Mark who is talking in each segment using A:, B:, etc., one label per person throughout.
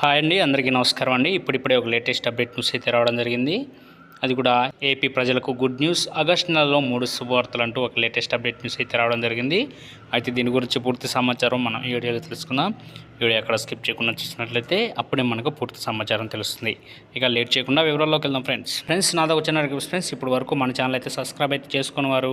A: Hi అండి అందరికీ నమస్కారం అండి. ఇప్పుడిప్పుడే ఒక లేటెస్ట్ అప్డేట్ న్యూస్ అయితే రావడం జరిగింది. అది కూడా ఏపీ ప్రజలకు గుడ్ న్యూస్ ఆగస్టు నెలలో మూడు శుభవార్తలు అంటూ ఒక లేటెస్ట్ అప్డేట్ న్యూస్ అయితే రావడం జరిగింది. అయితే దీని గురించి పూర్తి సమాచారం మనం ఈ వీడియోలో తెలుసుకుందాం. వీడియో ఎక్కడ స్కిప్ చేయకుండా చూసినట్లయితే అప్పుడే మనకు పూర్తి సమాచారం తెలుస్తుంది. ఇక లేట్ చేయకుండా వివరాల్లోకి వెళ్దాం ఫ్రెండ్స్ ఫ్రెండ్స్ నాదో వచ్చిన ఫ్రెండ్స్ ఇప్పుడు వరకు మన ఛానల్ అయితే సబ్స్క్రైబ్ అయితే చేసుకున్న వారు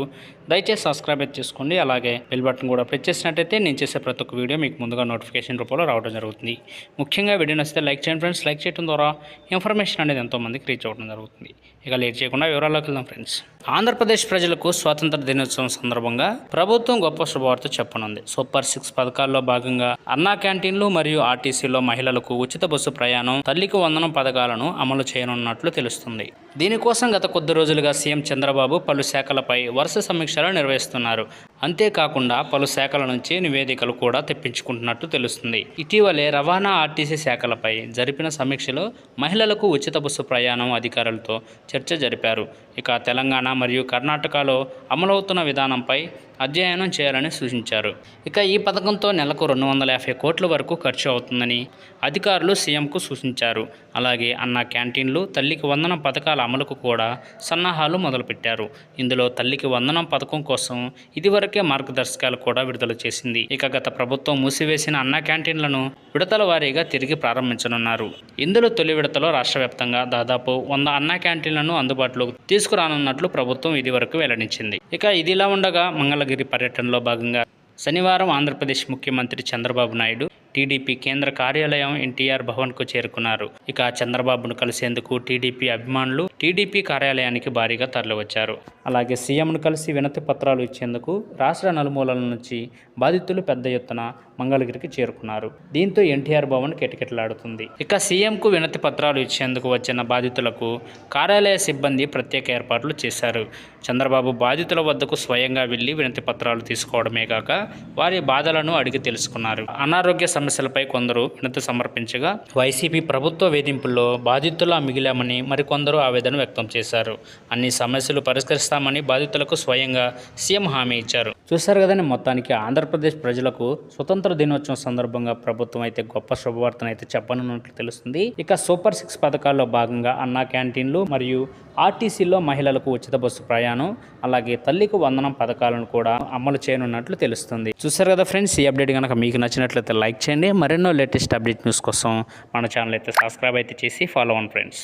A: దయచేసి సబ్స్క్రైబ్ అయితే చేసుకోండి. అలాగే బెల్ బటన్ కూడా ప్రెస్ చేసినట్టయితే నేను చేసే ప్రతి ఒక్క వీడియో మీకు ముందుగా నోటిఫికేషన్ రూపంలో రావడం జరుగుతుంది. ముఖ్యంగా వీడియో నచ్చితే లైక్ చేయండి ఫ్రెండ్స్ లైక్ చేయడం ద్వారా ఇన్ఫర్మేషన్ అనేది ఎంతోమందికి రీచ్ అవ్వడం జరుగుతుంది. ఇక లేట్ చేయకుండా వివరాల్లోకి వెళ్దాం ఫ్రెండ్స్. ఆంధ్రప్రదేశ్ ప్రజలకు స్వాతంత్ర దినోత్సవం సందర్భంగా ప్రభుత్వం గొప్ప శుభవార్త చెప్పనుంది. సూపర్ సిక్స్ పథకాల్లో భాగంగా అన్నా క్యాంటీన్లు మరియు ఆర్టీసీలో మహిళలకు ఉచిత బస్సు ప్రయాణం తల్లికి వందనం పథకాలను అమలు చేయనున్నట్లు తెలుస్తుంది. దీనికోసం గత కొద్ది రోజులుగా సీఎం చంద్రబాబు పలు శాఖలపై వరుస సమీక్షలు నిర్వహిస్తున్నారు. అంతేకాకుండా పలు శాఖల నుంచి నివేదికలు కూడా తెప్పించుకుంటున్నట్టు తెలుస్తుంది. ఇటీవలే రవాణా ఆర్టీసీ శాఖలపై జరిపిన సమీక్షలో మహిళలకు ఉచిత బస్సు ప్రయాణం అధికారులతో చర్చ జరిపారు. ఇక తెలంగాణ మరియు కర్ణాటకలో అమలవుతున్న విధానంపై అధ్యయనం చేయాలని సూచించారు. ఇక ఈ పథకంతో నెలకు రెండు వందల యాభై కోట్ల వరకు ఖర్చు అవుతుందని అధికారులు సీఎంకు సూచించారు. అలాగే అన్న క్యాంటీన్లు తల్లికి వందనం పథకాల అమలుకు కూడా సన్నాహాలు మొదలుపెట్టారు. ఇందులో తల్లికి వందనం పథకం కోసం ఇదివరకే మార్గదర్శకాలు కూడా విడుదల చేసింది. ఇక గత ప్రభుత్వం మూసివేసిన అన్న క్యాంటీన్లను విడతల వారీగా తిరిగి ప్రారంభించనున్నారు. ఇందులో తొలి విడతలో రాష్ట్ర వ్యాప్తంగా దాదాపు వంద అన్న క్యాంటీన్లను అందుబాటులోకి తీసుకురానున్నట్లు ప్రభుత్వం ఇదివరకు వెల్లడించింది. ఇక ఇదిలా ఉండగా మంగళగిరి పర్యటనలో భాగంగా శనివారం ఆంధ్రప్రదేశ్ ముఖ్యమంత్రి చంద్రబాబు నాయుడు టీడీపీ కేంద్ర కార్యాలయం ఎన్టీఆర్ భవన్కు చేరుకున్నారు. ఇక చంద్రబాబును కలిసేందుకు టీడీపీ అభిమానులు టీడీపీ కార్యాలయానికి భారీగా తరలివచ్చారు. అలాగే సీఎంను కలిసి వినతి పత్రాలు ఇచ్చేందుకు రాష్ట్ర నలుమూలల నుంచి బాధితులు పెద్ద ఎత్తున మంగళగిరికి చేరుకున్నారు. దీంతో ఎన్టీఆర్ భవన్ కిటకిటలాడుతుంది. ఇక సీఎంకు వినతి పత్రాలు ఇచ్చేందుకు వచ్చిన బాధితులకు కార్యాలయ సిబ్బంది ప్రత్యేక ఏర్పాట్లు చేశారు. చంద్రబాబు బాధితుల వద్దకు స్వయంగా వెళ్ళి వినతి పత్రాలు తీసుకోవడమే కాక వారి బాధలను అడిగి తెలుసుకున్నారు. అనారోగ్య సమస్యలపై కొందరు వినతి సమర్పించగా వైసీపీ ప్రభుత్వ వేధింపుల్లో బాధితులా మిగిలామని మరికొందరు ఆవేదన వ్యక్తం చేశారు. అన్ని సమస్యలు పరిష్కరిస్తామని బాధితులకు స్వయంగా సీఎం హామీ ఇచ్చారు. చూశారు కదండి మొత్తానికి ఆంధ్రప్రదేశ్ ప్రజలకు స్వతంత్ర దినోత్సవం సందర్భంగా ప్రభుత్వం అయితే గొప్ప శుభవార్తను అయితే చెప్పనున్నట్లు తెలుస్తుంది. ఇక సూపర్ సిక్స్ పథకాల్లో భాగంగా అన్నా క్యాంటీన్లు మరియు ఆర్టీసీలో మహిళలకు ఉచిత బస్సు ప్రయాణం అలాగే తల్లికి వందనం పథకాలను కూడా అమలు చేయనున్నట్లు తెలుస్తుంది. చూసారు కదా ఫ్రెండ్స్ ఈ అప్డేట్ కనుక మీకు నచ్చినట్లయితే లైక్ చేయండి. మరెన్నో లేటెస్ట్ అప్డేట్ న్యూస్ కోసం మన ఛానల్ అయితే సబ్స్క్రైబ్ అయితే చేసి ఫాలో అవ్వండి ఫ్రెండ్స్.